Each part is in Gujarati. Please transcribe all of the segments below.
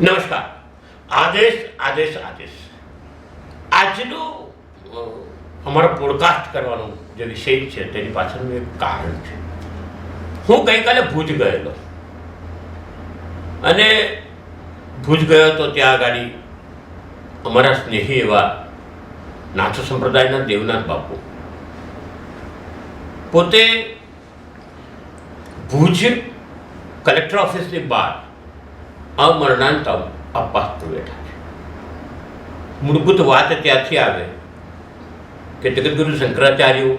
નમસ્કાર. આદેશ આદેશ આદેશ. આજનો અમારો પોડકાસ્ટ કરવાનો જે વિષય છે, તેની પાછળનું એક કારણ છે. હું ગઈકાલે ભુજ ગયેલો. અને ભુજ ગયો તો ત્યાં આગળ અમારા સ્નેહી એવા નાથો સંપ્રદાયના દેવનાથ બાપુ. પોતે ભુજ કલેક્ટર ઓફિસની બહાર અમરણાંત અપાસ પર બેઠા છે. મૂળભૂત વાત ત્યાંથી આવે કે જગદગુરુ શંકરાચાર્યો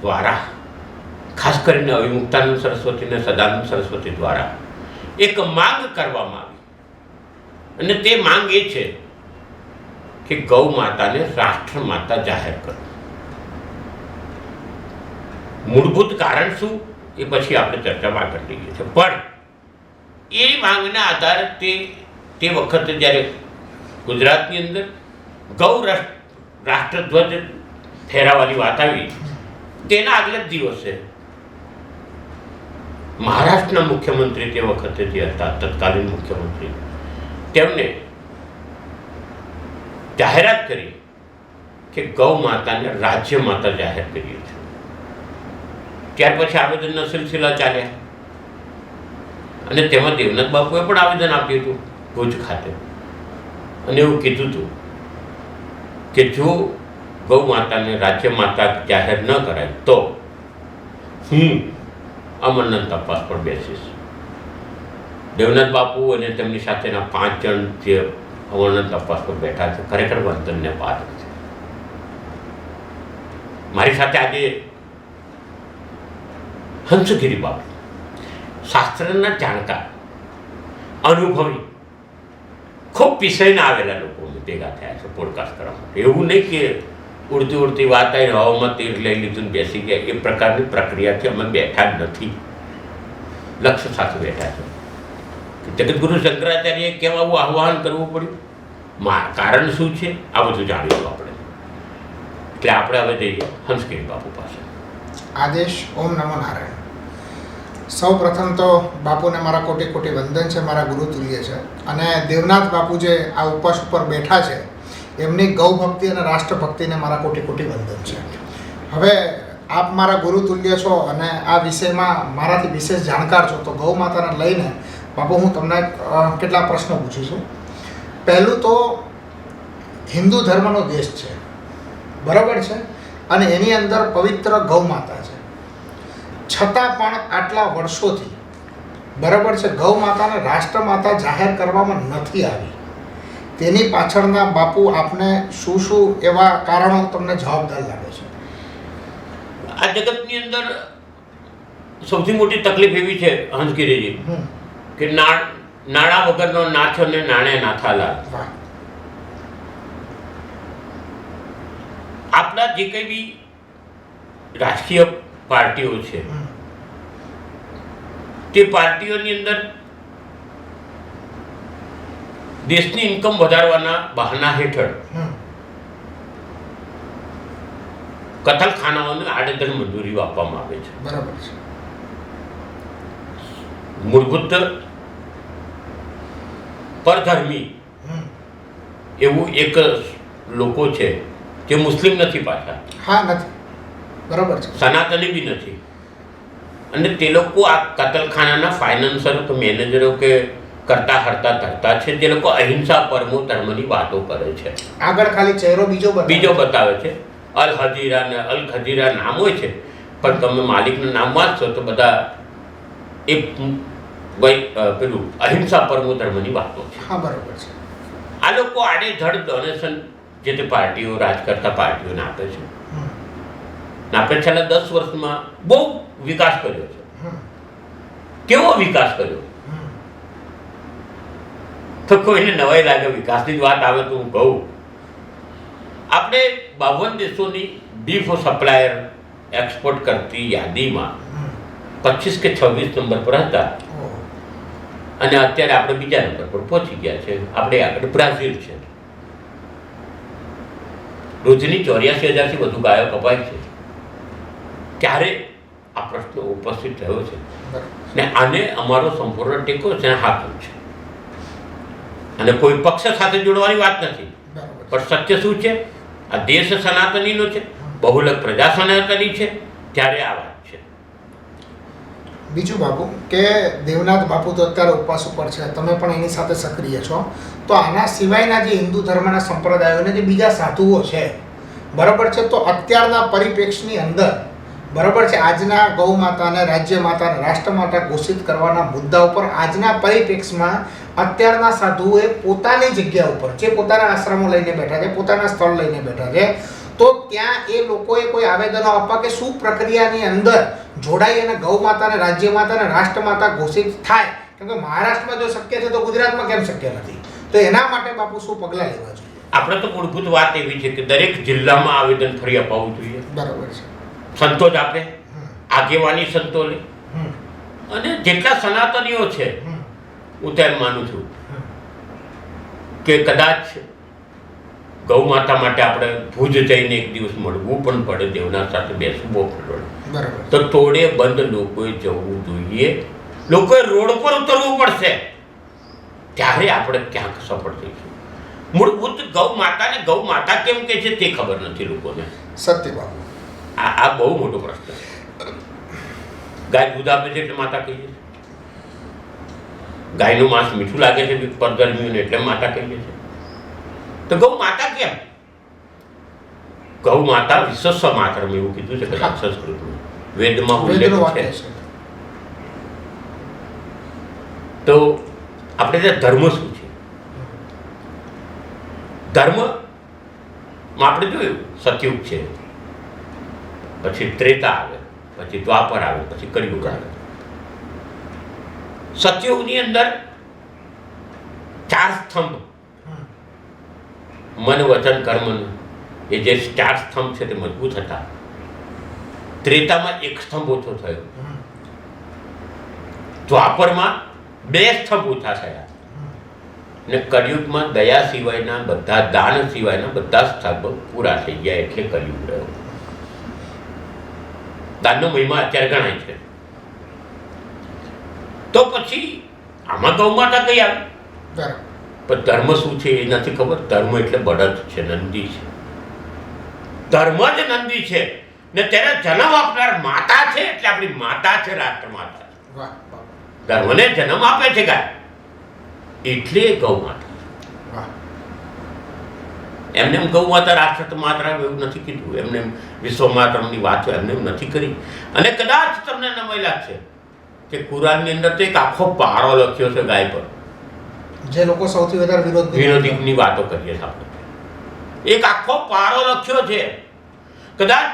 દ્વારા, ખાસ કરીને અવિમુક્તાનંદ સરસ્વતી અને સદાનંદ સરસ્વતી દ્વારા, એક માંગ કરવામાં આવી. અને તે માંગ એ છે કે ગૌ માતાને રાષ્ટ્ર માતા જાહેર કરો. મૂળભૂત કારણ શું એ પછી આપણે ચર્ચામાં કરી લઈએ છીએ. પણ એ માંગના આધારે તે તે વખતે જ્યારે ગુજરાતની અંદર ગૌ રાષ્ટ્ર રાષ્ટ્રધ્વજ ફેરાવાની વાત આવી, તેના આગલા જ દિવસે મહારાષ્ટ્રના મુખ્યમંત્રી તે વખતે જે હતા, તત્કાલીન મુખ્યમંત્રી તેમણે જાહેરાત કરી કે ગૌ માતાને રાજ્ય માતા જાહેર કરીએ છે ત્યાર પછી આવેદનના સિલસિલા ચાલ્યા અને તેમાં દેવનાથ બાપુએ પણ આવેદન આપ્યું હતું ભુજ ખાતે. અને એવું કીધું હતું કે જો ગૌ માતાને રાજ્ય માતા જાહેર ન કરાય, તો હું અમરનાથ તપાસ પર બેસીશ. દેવનાથ બાપુ અને તેમની સાથેના પાંચ જણ જે અમરનાથ તપાસ પર બેઠા છે, ખરેખર વંદનને પાત્ર છે મારી સાથે આજે હંસગીરી બાપુ શાસ્ત્રના જાણકાર, અનુભવી. ખૂબ વિષયના આવેલા લોકો ભેગા થયા છે પોડકાસ્ટ કરવા માટે. એવું નહીં કે ઉડતી ઉડતી વાત આવી હવામાં તીર લઈ લીધું ને બેસી ગયા. એ પ્રકારની પ્રક્રિયાથી અમે બેઠા જ નથી. લક્ષ્ય સાથે બેઠા છે. કે જગતગુરુ શંકરાચાર્યએ કેમ આવું આહ્વાન કરવું પડ્યું? મા, કારણ શું છે? આ બધું જાણીશું આપણે. એટલે આપણે હવે જઈએ હંસગીરી બાપુ પાસે. આદેશ, ઓમ નમો નારાયણ. સૌ પ્રથમ તો બાપુને મારા કોટી કોટી વંદન છે, મારા ગુરુ તુલ્ય છે. અને દેવનાથ બાપુ જે આ ઉપવાસ ઉપર બેઠા છે, એમની ગૌ ભક્તિ અને રાષ્ટ્રભક્તિને મારા કોટી કોટી વંદન છે. હવે આપ મારા ગુરુ તુલ્ય છો અને આ વિષયમાં મારાથી વિશેષ જાણકાર છો, તો ગૌ માતાને લઈને બાપુ હું તમને કેટલા પ્રશ્નો પૂછું છું. પહેલું તો હિન્દુ ધર્મનો દેશ છે. બરાબર છે? અને એની અંદર પવિત્ર ગૌ માતા છે. છતાં પણ આટલા વર્ષોથી બરાબર છે ગૌ માતાને રાષ્ટ્રમાતા જાહેર કરવામાં નથી આવી. તેની પાછળના બાપુ આપને શું શું એવા કારણો તમને જવાબદાર લાગે છે? આ જગતની અંદર સૌથી મોટી તકલીફ એવી છે હંસગીરીજી કે નાણા નાણાં વગરનો નાથ અને નાણે નાથાલા આપણા જે કંઈ બી રાજકીય પાર્ટીઓ છે તે પાર્ટીઓની અંદર દેશની ઇન્કમ વધારવાના બહાના હેઠળ કથલખાનાઓને આડેધડ મંજૂરી આપવામાં આવે છે. બરાબર છે. મૂળભૂત પરધર્મી એવું એક લોકો છે જે મુસ્લિમ નથી પાછા. હા નથી. બરાબર છે. સનાતની બી નથી. અને તે લોકો આ કતલખાનાના ફાઇનાન્સરો કે મેનેજરો કે કરતા હરતા ધરતા છે જે લોકો અહિંસા પરમો ધર્મની વાતો કરે છે. આગળ ખાલી ચહેરો બીજો બીજો બતાવે છે. અલ હજીરા ને અલ ખજીરા નામ હોય છે પણ તમે માલિકનું નામ વાંચશો તો બધા એ ભાઈ પેલું અહિંસા પરમો ધર્મની વાતો છે. હા બરાબર છે. આ લોકો આડેધડ ડોનેશન જે તે પાર્ટીઓ રાજ કરતા પાર્ટીઓને આપે છે. આપણે છેલ્લા દસ વર્ષમાં બહુ વિકાસ કર્યો છે. કેવો વિકાસ કર્યો? તો કોઈને નવાઈ લાગે, વિકાસની જ વાત આવે તો હું કહું. આપણે બાવન દેશોની બીફ સપ્લાયર એક્સપોર્ટ કરતી યાદીમાં પચીસ કે છવ્વીસ નંબર પર હતા. અને અત્યારે આપણે બીજા નંબર પર પહોંચી ગયા છે. આપણે આગળ બ્રાઝિલ છે. રોજની ચોર્યાસી હજારથી વધુ ગાયો કપાય છે. ત્યારે આ પ્રશ્ન ઉપસ્થિત થયો છે. ને આને અમારો સંપૂર્ણ ટેકો અને છે. અને કોઈ પક્ષ સાથે જોડવાની વાત નથી. પણ સત્ય શું છે? આ દેશ સનાતનીનો છે બહુલક પ્રજા સનાતની છે ત્યારે આ વાત છે. બીજું બાપુ કે દેવનાથ બાપુ તો અત્યારે ઉપવાસ ઉપર છે તમે પણ એની સાથે સક્રિય છો. તો આના સિવાયના જે હિન્દુ ધર્મના સંપ્રદાયોને જે બીજા સાધુઓ છે બરાબર છે તો અત્યારના પરિપ્રેક્ષની અંદર બરાબર છે. આજના ગૌ માતાને રાજ્ય માતાને રાષ્ટ્ર માતા ઘોષિત કરવાના મુદ્દા ઉપર આજના પરિપ્રેક્ષમાં અત્યારના સાધુઓએ પોતાની જગ્યા ઉપર જે પોતાના આશ્રમો લઈને બેઠા છે પોતાના સ્થળ લઈને બેઠા છે તો ત્યાં એ લોકોએ કોઈ આવેદનો આપવા કે શું પ્રક્રિયાની અંદર જોડાઈ અને ગૌ માતાને રાજ્ય માતાને રાષ્ટ્ર માતા ઘોષિત થાય? કેમ કે મહારાષ્ટ્રમાં જો શક્ય છે તો ગુજરાતમાં કેમ શક્ય નથી? તો એના માટે બાપુ શું પગલાં લેવા જોઈએ? આપણે તો મૂળભૂત વાત એવી છે કે દરેક જિલ્લામાં આવેદન ફરી અપાવવું જોઈએ. બરાબર છે. સંતો જ આપે આગેવાની સંતોને. અને જેટલા સનાતનીઓ છે હું તો એમ માનું છું કે કદાચ ગૌ માતા માટે આપણે ભુજ જઈને એક દિવસ મળવું પણ પડે દેવના સાથે બેસવું બહુ પડે. બરાબર. તો તોડે બંધ લોકોએ જવું જોઈએ. લોકોએ રોડ પર ઉતરવું પડશે. ત્યારે આપણે ક્યાંક સફળ થઈશું. મૂળભૂત ગૌ માતાને ગૌ માતા કેમ કે છે તે ખબર નથી લોકોને. સત્ય બાપુ આ આ બહુ મોટો પ્રશ્ન છે. ગાય દૂધ આપે છે એટલે માતા કહીએ ગાયનું માંસ મીઠું લાગે છે પરગરમીઓને એટલે માતા કહીએ છીએ તો ગૌ માતા કેમ? ગૌ માતા વિશ્વસ્વ માત્ર એવું કીધું છે કદાચ સંસ્કૃતમાં. વેદમાં ઉલ્લેખ છે. તો આપણે ત્યાં ધર્મ શું છે? ધર્મમાં આપણે જોયું સતયુગ છે. પછી ત્રેતા આવે, પછી દ્વાપર આવે, પછી કળિયુગ આવે. સતયુગની અંદર ચાર સ્તંભ. મન, વચન, કર્મનું. એ જે ચાર સ્તંભ છે તે મજબૂત હતા. ત્રેતામાં એક સ્તંભ ઓછો થયો. દ્વાપરમાં બે સ્તંભ ઓછા થયા. ને કળિયુગમાં દયા સિવાયના બધા, દાન સિવાયના બધા સ્તંભ પૂરા થઈ ગયા, એટલે કળિયુગ રહ્યો. દાનનો મહિમા અત્યારે ગણાય છે. તો પછી આમાં ગૌ માતા કઈ આવે પણ ધર્મ શું છે એ નથી ખબર? ધર્મ એટલે બળદ છે નંદી છે. ધર્મ જ નંદી છે. ને તેને જન્મ આપનાર માતા છે એટલે આપણી માતા છે રાષ્ટ્ર માતા. ધર્મને જન્મ આપે છે ગાય. એટલે ગૌ માતા. એમને એમ ગૌ માતા રાષ્ટ્ર માત્ર એવું નથી કીધું. એમને વિશ્વ માત્રમની વાતો એમને એમ નથી કરી. અને કદાચ તમને નવાઈ લાગશે કે કુરાનની અંદર તો એક આખો પારો લખ્યો છે ગાય પર. જે લોકો સૌથી વધારે વિરોધ વિરોધીની વાતો કરીએ છીએ આપણે. એક આખો પારો લખ્યો છે. કદાચ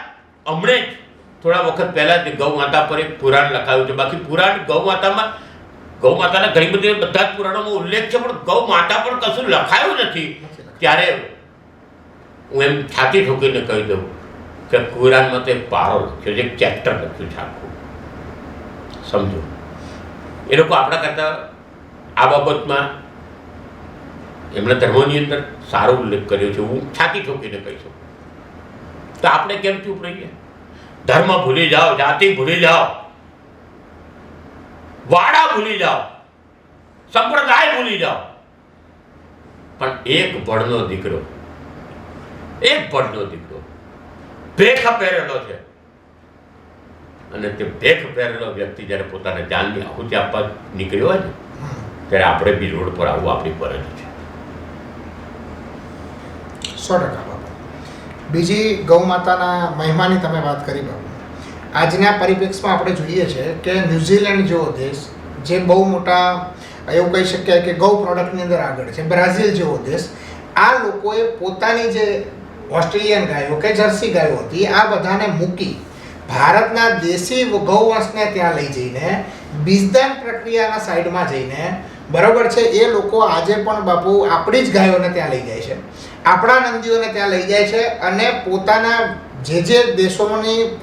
હમણે જ થોડા વખત પહેલાં જ ગૌ માતા પર એક પુરાણ લખાયું છે. બાકી પુરાણ ગૌ માતામાં ગૌ માતાના ઘણી બધી બધા જ પુરાણોમાં ઉલ્લેખ છે પણ ગૌ માતા પર કશું લખાયું નથી. ત્યારે હું એમ છાતી ઠોકીને કહી દઉં કે કુરાનમાં તે પારો લખ્યો છે ચેપ્ટર લખ્યું છે આખું. સમજો? એ લોકો આપણા કરતાં આ બાબતમાં એમણે ધર્મની અંદર સારો ઉલ્લેખ કર્યો છે, હું છાતી ઠોકીને કહી શકું. તો આપણે કેમ ચૂપ રહીએ? ધર્મ ભૂલી જાઓ, જાતિ ભૂલી જાઓ, વાડા ભૂલી જાઓ, સંપ્રદાય ભૂલી જાઓ. પણ એક ભણનો દીકરો એક પડનો દીકરો ભેખ પહેરેલો છે. અને તે ભેખ પહેરેલો વ્યક્તિ જ્યારે પોતાના જાનની આહુતિ આપવા નીકળ્યો હોય ને, ત્યારે આપણે બી રોડ પર આવવું આપણી ફરજ છે. સો ટકા બાપુ. બીજી ગૌ માતાના મહિમાની તમે વાત કરી બાબુ આજના પરિપ્રેક્ષમાં આપણે જોઈએ છે કે ન્યુઝીલેન્ડ જેવો દેશ, જે બહુ મોટા, એવું કહી શકાય કે ગૌ પ્રોડક્ટની અંદર આગળ છે, બ્રાઝિલ જેવો દેશ, આ લોકોએ પોતાની જે ઓસ્ટ્રેલિયન ગાયો કે જર્સી ગાયો હતી, આ બધાને મૂકી ભારતના દેશી ગૌવંશને ત્યાં લઈ જઈને, બીજદાન પ્રક્રિયાના સાઈડમાં જઈને, બરોબર છે, એ લોકો આજે પણ બાપુ આપણી જ ગાયોને ત્યાં લઈ જાય છે. આપણા નંદીઓને ત્યાં લઈ જાય છે અને પોતાના જે જે દેશોની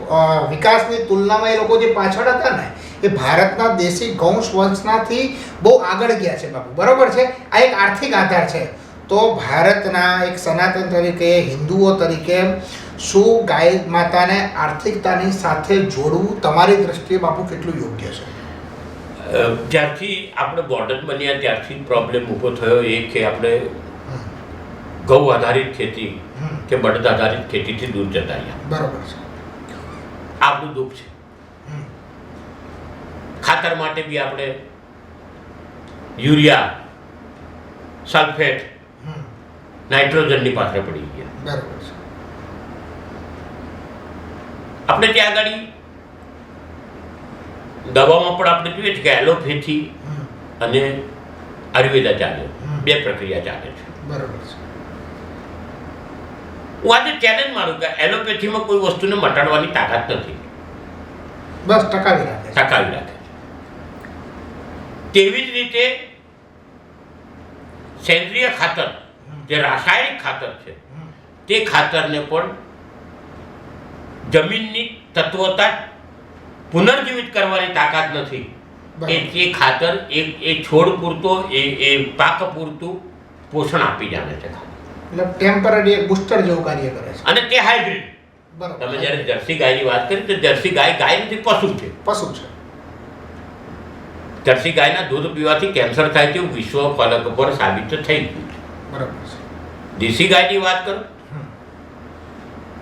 વિકાસની તુલનામાં એ લોકો જે પાછળ હતા ને, એ ભારતના દેશી ગૌશ વંશનાથી બહુ આગળ ગયા છે બાપુ. બરોબર છે? આ એક આર્થિક આધાર છે. તો ભારતના એક સનાતન તરીકે હિન્દુઓ તરીકે શું ગાય માતાને આર્થિકતાની સાથે જોડવું તમારી દ્રષ્ટિએ બાપુ કેટલું યોગ્ય છે જ્યારથી આપણે બોર્ડર બન્યા ત્યારથી પ્રોબ્લેમ ઊભો થયો એ કે આપણે. ગૌ આધારિત ખેતી કે બળદ આધારિત ખેતીથી દૂર જતા રહ્યા બરાબર છે આપણું દુઃખ છે ખાતર માટે બી આપણે યુરિયા સલ્ફેટ. નાઇટ્રોજનની પાછળ પડી ગયા. બરાબર છે. આપણે ત્યાં આગળ દવામાં પણ આપણે જોઈએ છે કે એલોપેથી અને આયુર્વેદા ચાલે. બે પ્રક્રિયા ચાલે છે. બરાબર છે. હું આજે ચેલેન્જ મારું કે એલોપેથીમાં કોઈ વસ્તુને મટાડવાની તાકાત નથી. બસ ટકાવી રાખે ટકાવી રાખે તેવી જ રીતે સેન્દ્રિય ખાતર જે રાસાયણિક ખાતર છે તે ખાતરને પણ જમીનની તત્વતા પુનર્જીવિત કરવાની તાકાત નથી. એ એ ખાતર એ એ છોડ પૂરતો એ એ પાક પૂરતું પોષણ આપી જાણે છે એટલે ટેમ્પરરી એક બુસ્ટર જેવું કાર્ય કરે છે. અને તે હાઇબ્રિડ તમે જ્યારે જર્સી ગાયની વાત કરી તો જર્સી ગાય ગાય નથી પશુ છે. પશુ છે. જર્સી ગાયના દૂધ પીવાથી કેન્સર થાય તેવું વિશ્વ ફલક પર સાબિત થઈ ગયું છે. બરાબર છે. દેશી ગાયની વાત કરો.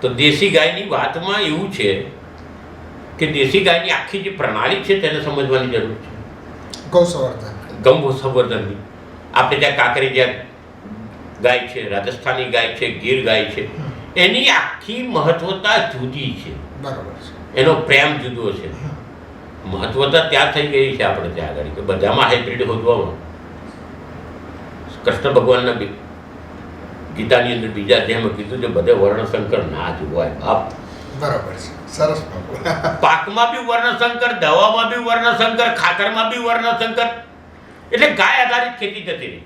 તો દેશી ગાયની વાતમાં એવું છે કે દેશી ગાયની આખી જે પ્રણાલી છે તેને સમજવાની જરૂર છે. ગૌ સંવર્ધન સંવર્ધનની આપણે ત્યાં કાંકરી જ્યાં ગાય છે રાજસ્થાની ગાય છે ગીર ગાય છે એની આખી મહત્વતા જુદી છે. બરાબર છે. એનો પ્રેમ જુદો છે. મહત્વતા ત્યાં થઈ ગઈ છે આપણે ત્યાં આગળ. કે બધામાં હાઇબ્રિડ હોદવામાં કૃષ્ણ ભગવાનના બી ગીતાની અંદર બીજા અધ્યાયમાં કીધું છે બધે વર્ણશંકર ના જોવાય બાપ. બરાબર છે. સરસ પાકમાં બી વર્ણશંકર દવામાં બી વર્ણશંકર ખાતરમાં બી વર્ણશંકર. એટલે ગાય આધારિત ખેતી જતી રહી.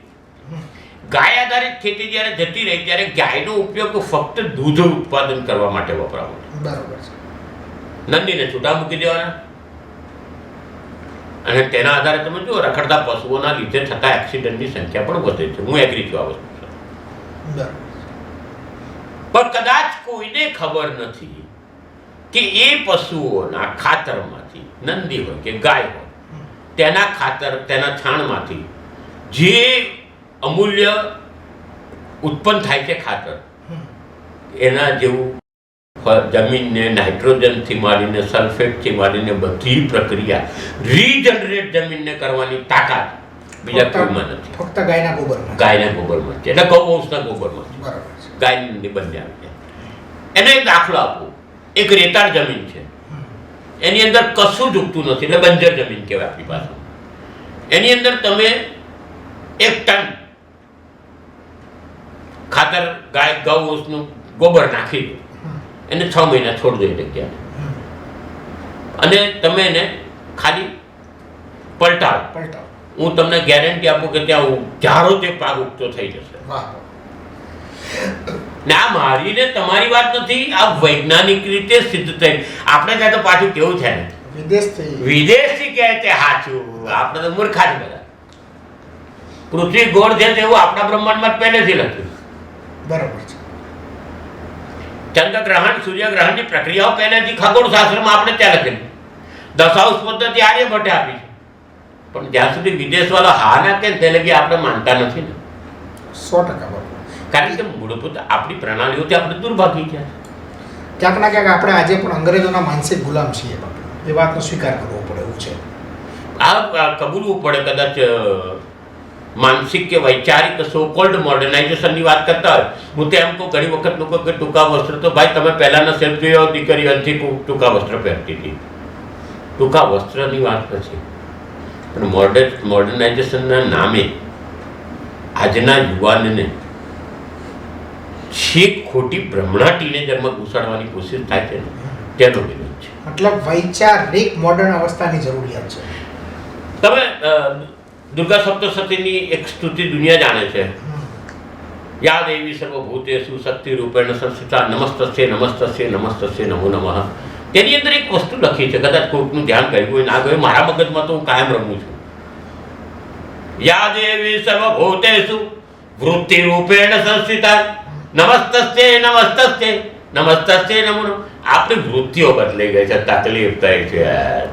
ગાય આધારિત ખેતી જ્યારે જતી રહી ત્યારે ગાયનો ઉપયોગ ફક્ત દૂધ ઉત્પાદન કરવા માટે વપરાવો. બરાબર છે. નંદીને છૂટા મૂકી દેવાના. અને તેના આધારે તમે જુઓ રખડતા પશુઓના લીધે થતા એક્સિડન્ટની સંખ્યા પણ વધે છે. હું એગ્રી છું આ વસ્તુ. પણ કદાચ કોઈને ખબર નથી કે એ પશુઓના ખાતરમાંથી નંદી હોય કે ગાય હોય તેના ખાતર તેના છાણમાંથી જે અમૂલ્ય ઉત્પન્ન થાય છે ખાતર એના જેવું જમીનને નાઇટ્રોજનથી માંડીને સલ્ફેટથી માંડીને બધી પ્રક્રિયા રીજનરેટ જમીનને કરવાની તાકાત. બીજા ફક્ત- નથી. ફક્ત ગાયના ગોબરમાં. ગાયના ગોબરમાં છે. એટલે ગૌવંશના ગોબરમાં છે. બરાબર ગાયની બંને આવે એને એક દાખલો આપો. એક રેતાળ જમીન છે. એની અંદર કશું જ ઉગતું નથી. એટલે બંજર જમીન કહેવાય આપણી પાસે. એની અંદર તમે એક ટન ખાતર ગાય ગૌવંશનું ગોબર નાખી દો. એને છ મહિના છોડ દો એ જગ્યાને અને તમે એને ખાલી પલટાવો. પલટાવો. હું તમને ગેરંટી આપું કે ત્યાં ધારો તે પાક ઉગતો થઈ જશે. ને આ મારી ને તમારી વાત નથી આ વૈજ્ઞાનિક રીતે સિદ્ધ થઈ. આપણે ત્યાં તો પાછું કેવું છે વિદેશથી કહે તે સાચું આપણે તો મૂર્ખા જ બધા. પૃથ્વી ગોળ છે તેવું આપણા બ્રહ્માંડમાં પહેલેથી લખ્યું. બરાબર છે. ચંદ્રગ્રહણ સૂર્યગ્રહણની પ્રક્રિયાઓ પહેલેથી ખગોળશાસ્ત્રમાં આપણે ત્યાં લખેલી. દશાંશ પદ્ધતિ આર્યભટ્ટે આપી છે. પણ જ્યાં સુધી વિદેશવાળા હા ના કે તે લગી આપણે માનતા નથી ને. સો ટકા કારણ કે મૂળભૂત આપણી પ્રણાલીઓથી આપણે દૂર ભાગી ગયા. ક્યાંક ના ક્યાંક આપણે આજે પણ અંગ્રેજોના માનસિક ગુલામ છીએ એ વાતનો સ્વીકાર કરવો પડે એવું છે. આ કબૂલવું પડે કદાચ માનસિક કે વૈચારિક સો કોલ્ડ મોડર્નાઇઝેશનની વાત કરતા હોય. હું તો એમ કહું ઘણી વખત લોકો કે ટૂંકા વસ્ત્ર તો ભાઈ તમે પહેલાંના સેલ્ફ જોયો દીકરી અંથી ટૂંકા વસ્ત્ર પહેરતી હતી. ટૂંકા વસ્ત્રની વાત પછી. પણ મોડર્ન મોડર્નાઇઝેશનના નામે આજના યુવાનને છેક ખોટી ભ્રમણા ટીનેજરમાં ઘૂસાડવાની કોશિશ થાય છે તેનો વિરોધ છે. મતલબ વૈચારિક મોડર્ન અવસ્થાની જરૂરિયાત છે. તમે દુર્ગા સપ્તશતીની એક સ્તુતિ દુનિયા જાણે છે. હમ. યા દેવી સર્વભૂતેષુ શક્તિ રૂપેણ સંસ્થિતા નમસ્તસ્ય નમસ્તસ્ય નમસ્તસ્ય નમો નમઃ. તેની અંદર એક વસ્તુ લખી છે, કદાચ કોઈકનું ધ્યાન કર્યું હોય, ના ગયું મારા મગજમાં તો હું કાયમ રમું છું. યા દેવી સર્વભૂતેષુ વૃત્તિ રૂપેણ સંસ્થિતા નમસ્તસ્તે નમસ્તસ્તે નમસ્તસ્તે નમો આપણી વૃત્તિઓ બદલાઈ ગઈ છે, તકલીફ થઈ છે.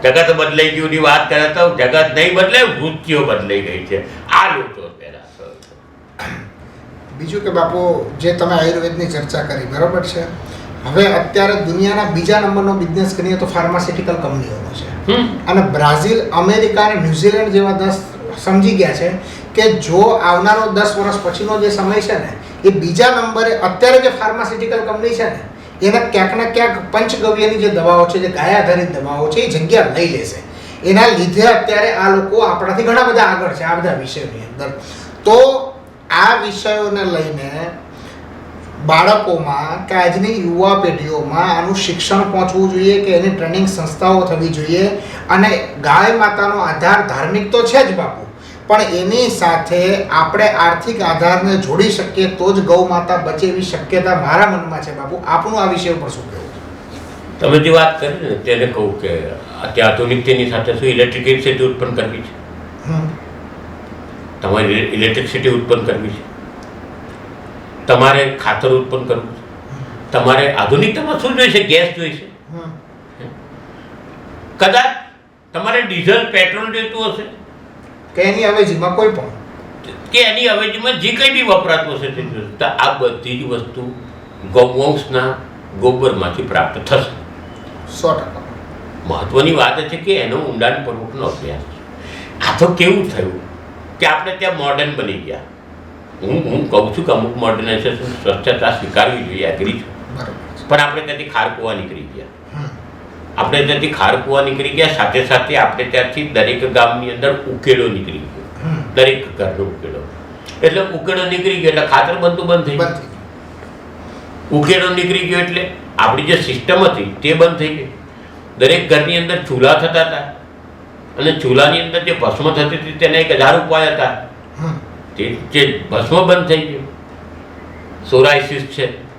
જગત બદલાઈ ગયું ની વાત કરે તો જગત નહીં બદલે, વૃત્તિઓ બદલાઈ ગઈ છે. આ લોકો પેલા બીજું કે બાપુ, જે તમે આયુર્વેદની ચર્ચા કરી, બરાબર છે? હવે અત્યારે દુનિયાના બીજા નંબરનો બિઝનેસ કરીએ તો ફાર્માસ્યુટિકલ કંપનીઓનો છે. અને બ્રાઝિલ અમેરિકા અને ન્યુઝીલેન્ડ જેવા દસ સમજી ગયા છે કે જો આવનારો દસ વર્ષ પછીનો જે સમય છે ને એ બીજા નંબરે અત્યારે જે ફાર્માસ્યુટિકલ કંપની છે ને એને ક્યાંક ને ક્યાંક પંચગવ્યની જે દવાઓ છે જે ગાય આધારિત દવાઓ છે એ જગ્યા લઈ લેશે. એના લીધે અત્યારે આ લોકો આપણાથી ઘણા બધા આગળ છે આ બધા વિષયોની અંદર. તો આ વિષયોને લઈને બાળકોમાં કે આજની યુવા પેઢીઓમાં આનું શિક્ષણ પહોંચવું જોઈએ કે એની ટ્રેનિંગ સંસ્થાઓ થવી જોઈએ અને ગાય માતાનો આધાર ધાર્મિક તો છે જ બાપુ પણ એની સાથે આપણે આર્થિક આધારને જોડી શકીએ તો જ ગૌ માતા બચે એવી શક્યતા મારા મનમાં છે બાપુ. આપનું આ વિષય ઉપર શું કહેવું? તમે જે વાત કરી ને તેને કહું કે અત્યારે આધુનિકતાની સાથે શું ઇલેક્ટ્રિસિટી ઉત્પન્ન કરવી છે? તમારી તમારે ઇલેક્ટ્રિસિટી ઉત્પન્ન કરવી છે? તમારે ખાતર ઉત્પન્ન કરવું છે. તમારે આધુનિકતામાં શું જોઈશે ગેસ જોઈશે કદાચ તમારે ડીઝલ પેટ્રોલ જોઈતું હશે? કે એની અવેજીમાં કોઈ પણ. કે એની અવેજીમાં જે કંઈ બી વપરાતું હશે તે. તો આ બધી જ વસ્તુ ગૌવંશના ગોબરમાંથી પ્રાપ્ત થશે. સો ટકા. મહત્વની વાત છે કે એનો ઊંડાણપૂર્વકનો અભ્યાસ છે. આ તો કેવું થયું? કે આપણે ત્યાં મોડર્ન બની ગયા. હું હું કહું છું કે અમુક મોડર્નાઇઝેશન સ્વચ્છતા સ્વીકારવી જોઈએ એગ્રી છું. પણ આપણે ત્યાંથી ખારકુવા નીકળી ગયા. આપણે ત્યાંથી ખારકુવા નીકળી ગયા સાથે સાથે આપણે ત્યાંથી દરેક ગામની અંદર ઉકેડો નીકળી ગયો. દરેક ઘરનો ઉકેડો એટલે ઉકેડો નીકળી ગયો એટલે ખાતર બનતું બંધ થઈ ગયું. ઉકેલો નીકળી ગયો એટલે આપણી જે સિસ્ટમ હતી તે બંધ થઈ ગઈ. દરેક ઘરની અંદર ચૂલા થતા હતા. અને ચૂલાની અંદર જે ભસ્મ થતી હતી તેના એક હજાર ઉપાય હતા. જે ભસ્મ બંધ થઈ ગયું. સોરાઇસિસ છે.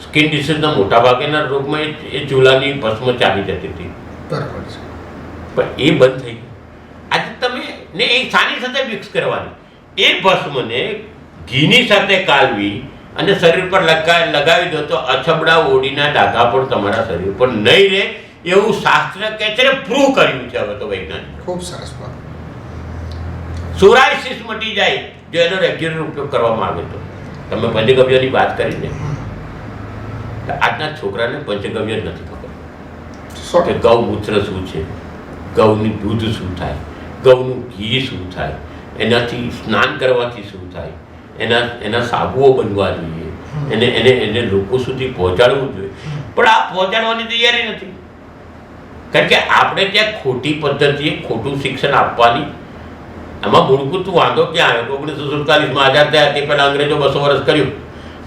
સ્કિન ડિસીઝના મોટા ભાગેના રોગમાં એ- ચૂલાની ભસ્મ ચાલી જતી હતી. બરોબર છે. પણ એ બંધ થઈ ગયું. આજે તમે ને એ સાની સાથે મિક્સ કરવાની. એ ભસ્મને ઘીની સાથે કાલવી અને શરીર પર લગા લગાવી દો તો અછબડા ઓડીના ડાઘા પણ તમારા શરીર પર નહીં રહે એવું શાસ્ત્ર કહે છે પ્રૂવ કર્યું છે હવે તો વૈજ્ઞાનિક. ખૂબ સરસ વાત. સોરાઇસિસ મટી જાય. જો એનો રેગ્યુલર ઉપયોગ કરવામાં આવે તો. તમે પંચગવ્યની વાત કરી ને હમ. તો આજના છોકરાને પંચગવ્ય જ નથી ખબર. કે. ગૌમૂત્ર શું છે? ગૌની દૂધ શું થાય? ગૌનું ઘી શું થાય? એનાથી સ્નાન કરવાથી શું થાય? એના એના સાબુઓ બનવા જોઈએ. એને એને એને લોકો સુધી પહોંચાડવું જોઈએ. પણ આ પહોંચાડવાની તૈયારી નથી. કારણ કે આપણે ત્યાં ખોટી પદ્ધતિએ ખોટું શિક્ષણ આપવાની એમાં મૂળભૂત વાંધો ક્યાં આવ્યો? ઓગણીસો સુડતાલીસમાં આઝાદ થયા તે પહેલાં અંગ્રેજો બસો વર્ષ કર્યું.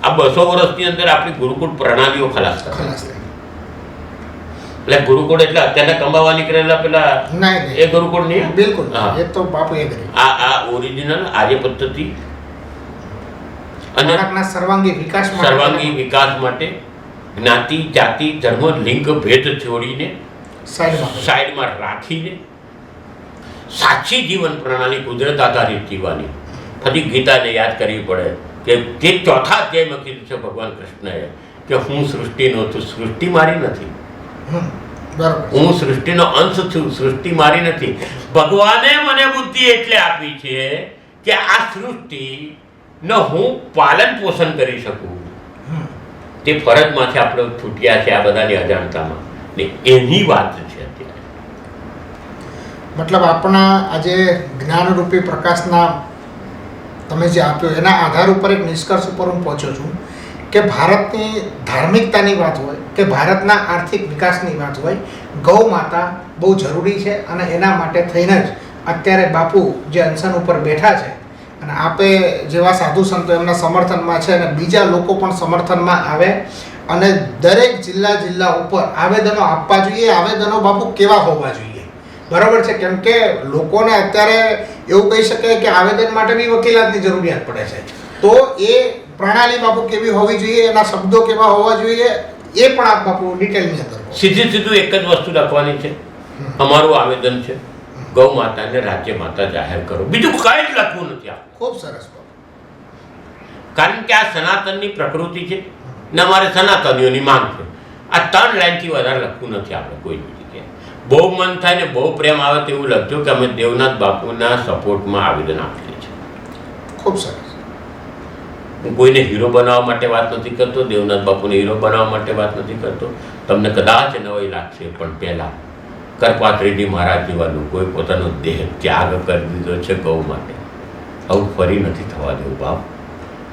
આ બસો વર્ષની અંદર આપણી ગુરુકુળ પ્રણાલીઓ ખલાસ ખલાસ એટલે ગુરુકુળ એટલે અત્યારના કમાવા નીકળેલા પેલા એ ગુરુકુળ નહીં? બિલકુલ. એ તો બાપુ એ આ આ ઓરિજિનલ આર્ય પદ્ધતિ અને સર્વાંગી વિકાસ સર્વાંગી વિકાસ માટે જ્ઞાતિ જાતિ ધર્મ લિંગ ભેદ છોડીને સાઈડમાં સાઈડમાં રાખીને સાચી જીવન પ્રણાલી કુદરત આધારિત જીવવાની. ફરી ગીતાને યાદ કરવી પડે કે તે ચોથા અધ્યાયમાં કીધું છે ભગવાન કૃષ્ણએ કે હું સૃષ્ટિનો છું સૃષ્ટિ મારી નથી. હું સૃષ્ટિનો અંશ છું સૃષ્ટિ મારી નથી. ભગવાને મને બુદ્ધિ એટલે આપી છે કે આ સૃષ્ટિ નો હું પાલન પોષણ કરી શકું. તે ફરજમાંથી આપણે છૂટ્યા છે આ બધાની અજાણતામાં. ને એની વાત છે. મતલબ આપણા આજે જ્ઞાનરૂપી પ્રકાશના તમે જે આપ્યો, એના આધાર ઉપર એક નિષ્કર્ષ ઉપર હું પહોંચ્યો છું કે ભારતની ધાર્મિકતાની વાત હોય, કે ભારતના આર્થિક વિકાસની વાત હોય, ગૌ માતા બહુ જરૂરી છે અને એના માટે થઈને જ અત્યારે બાપુ જે અનશન ઉપર બેઠા છે અને આપે જેવા સાધુ સંતો એમના સમર્થનમાં છે અને બીજા લોકો પણ સમર્થનમાં આવે અને દરેક જિલ્લા જિલ્લા ઉપર આવેદનો આપવા જોઈએ, આવેદનો બાપુ કેવા હોવા જોઈએ? બરાબર છે. કેમ કે લોકોને અત્યારે એવું કહી શકાય કે આવેદન માટે બી વકીલાતની જરૂરિયાત પડે છે. તો એ પ્રણાલી બાપુ કેવી હોવી જોઈએ એના શબ્દો કેવા હોવા જોઈએ એ પણ આપ બાપુ ડિટેલની અંદર. સીધી સીધું એક જ વસ્તુ લખવાની છે. અમારું આવેદન છે ગૌ માતાને રાજ્ય માતા જાહેર કરો. બીજું કાંઈ જ લખવું નથી આ ખૂબ સરસ કારણ કે આ સનાતનની પ્રકૃતિ છે ને અમારે સનાતનીઓની માંગ છે. આ ત્રણ લાઈનથી વધારે લખવું નથી આપણે કોઈ જગ્યાએ. બહુ મન થાય ને બહુ પ્રેમ આવે તેવું લખજો કે અમે દેવનાથ બાપુના સપોર્ટમાં આવેદન આપીએ છીએ. ખૂબ સરસ. હું કોઈને હીરો બનાવવા માટે વાત નથી કરતો દેવનાથ બાપુને હીરો બનાવવા માટે વાત નથી કરતો. તમને કદાચ નવાઈ લાગશે પણ પહેલાં કરપાત્રીજી મહારાજ જેવા લોકોએ પોતાનો દેહ ત્યાગ કરી દીધો છે ગૌ માટે. આવું ફરી નથી થવા દેવું બાપ.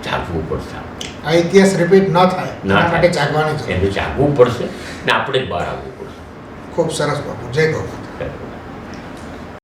જાગવું પડશે. આ ઇતિહાસ રિપીટ ન થાય. ના એના માટે. જાગવાની જરૂર. એને જાગવું પડશે ને આપણે જ બહાર આવવું પડશે. ખૂબ સરસ બાપુ. જય ગૌ